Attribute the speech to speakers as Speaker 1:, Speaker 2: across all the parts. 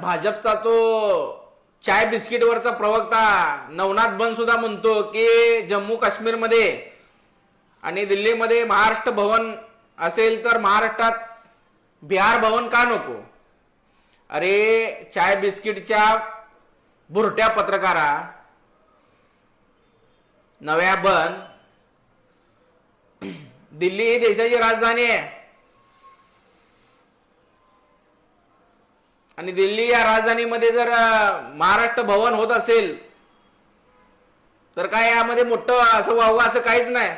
Speaker 1: भाजपचा तो चाय बिस्किटवरचा प्रवक्ता नवनाथ बन सुद्धा म्हणतो की जम्मू काश्मीरमध्ये आणि दिल्लीमध्ये महाराष्ट्र भवन असेल तर महाराष्ट्रात बिहार भवन का नको? अरे चाय बिस्किटच्या बुरट्या पत्रकारा नव्या बन दिल्ली ही देशाची राजधानी आहे. आणि दिल्ली या राजधानीमध्ये जर महाराष्ट्र भवन होत असेल तर काय यामध्ये मोठं असं व्हावं असं काहीच नाही.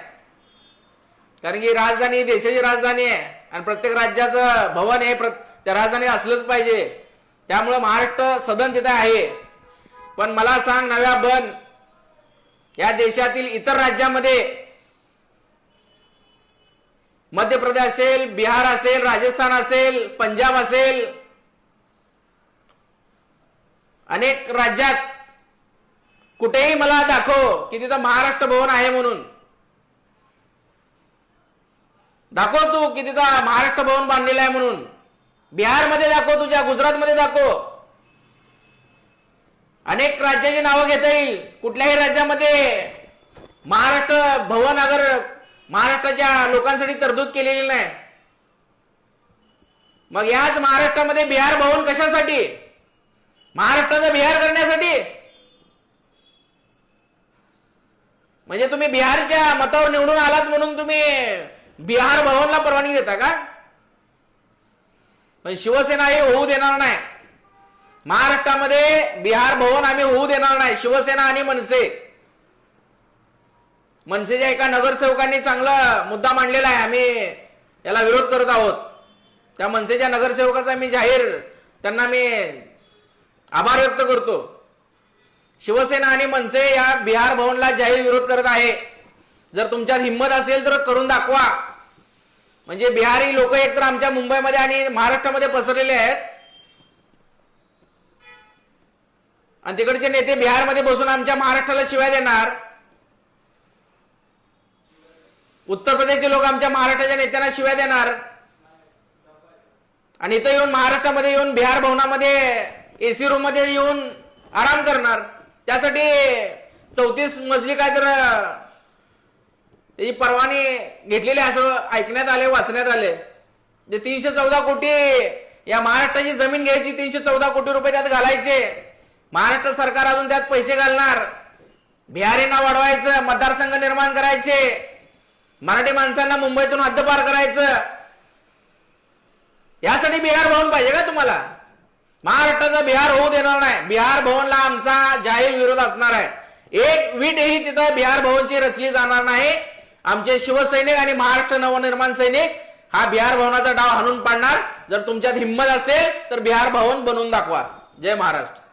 Speaker 1: कारण की राजधानी देशाची राजधानी आहे आणि प्रत्येक राज्याचं भवन हे प्र- त्या राजधानी असलंच पाहिजे. त्यामुळे महाराष्ट्र सदन तिथे आहे. पण मला सांग नव्या बन या देशातील इतर राज्यामध्ये मध्य प्रदेश असेल बिहार असेल राजस्थान असेल पंजाब असेल अनेक राज्यात कुठेही मला दाखव की तिथं महाराष्ट्र भवन आहे म्हणून. दाखव तू की तिथं महाराष्ट्र भवन बांधलेलं आहे म्हणून. बिहारमध्ये दाखव तुझ्या गुजरातमध्ये दाखव. अनेक राज्याची नावं घेता येईल. कुठल्याही राज्यामध्ये महाराष्ट्र भवन अगर महाराष्ट्राच्या लोकांसाठी तरतूद केलेली नाही. मग याच महाराष्ट्रामध्ये बिहार भवन कशासाठी? महाराष्ट्राचा बिहार करण्यासाठी. म्हणजे तुम्ही बिहारच्या मतावर निवडून आलात म्हणून तुम्ही बिहार भवनला परवानगी देता का? पण शिवसेना हे होऊ देणार नाही. महाराष्ट्रामध्ये बिहार भवन आम्ही होऊ देणार नाही. शिवसेना आणि मनसे. मनसेच्या एका नगरसेवकांनी चांगला मुद्दा मांडलेला आहे. आम्ही याला विरोध करत आहोत. त्या मनसेच्या नगरसेवकाचा मी जाहीर त्यांना मी आभार व्यक्त करतो. शिवसेना आणि मनसे या बिहार भवनला जाहीर विरोध करत आहे. जर तुमच्यात हिंमत असेल तर करून दाखवा. म्हणजे बिहारी लोक एकतर आमच्या मुंबईमध्ये आणि महाराष्ट्रामध्ये पसरलेले आहेत. आणि तिकडचे नेते बिहारमध्ये बसून आमच्या महाराष्ट्राला शिवाय देणार. उत्तर प्रदेशचे लोक आमच्या महाराष्ट्राच्या नेत्यांना शिवाय देणार. आणि इथं येऊन महाराष्ट्रामध्ये येऊन बिहार भवनामध्ये एसी रूममध्ये येऊन आराम करणार. त्यासाठी चौतीस मजली काय तर त्याची परवानी घेतलेली असं ऐकण्यात आले वाचण्यात आले जे तीनशे चौदा कोटी या महाराष्ट्राची जमीन घ्यायची तीनशे चौदा कोटी रुपये त्यात घालायचे. महाराष्ट्र सरकार अजून त्यात पैसे घालणार. बिहारींना वाढवायचं मतदारसंघ निर्माण करायचे. मराठी माणसांना मुंबईतून हद्दपार करायचं. यासाठी बिहार भवन पाहिजे का तुम्हाला? महाराष्ट्राचा बिहार होऊ देणार नाही. बिहार भवनला आमचा जाहीर विरोध असणार आहे. एक वीटही तिथं बिहार भवनची रचली जाणार नाही. आमचे शिवसैनिक आणि महाराष्ट्र नवनिर्माण सैनिक हा बिहार भवनाचा डाव हाणून पाडणार. जर तुमच्यात हिंमत असेल तर बिहार भवन बनवून दाखवा. जय महाराष्ट्र.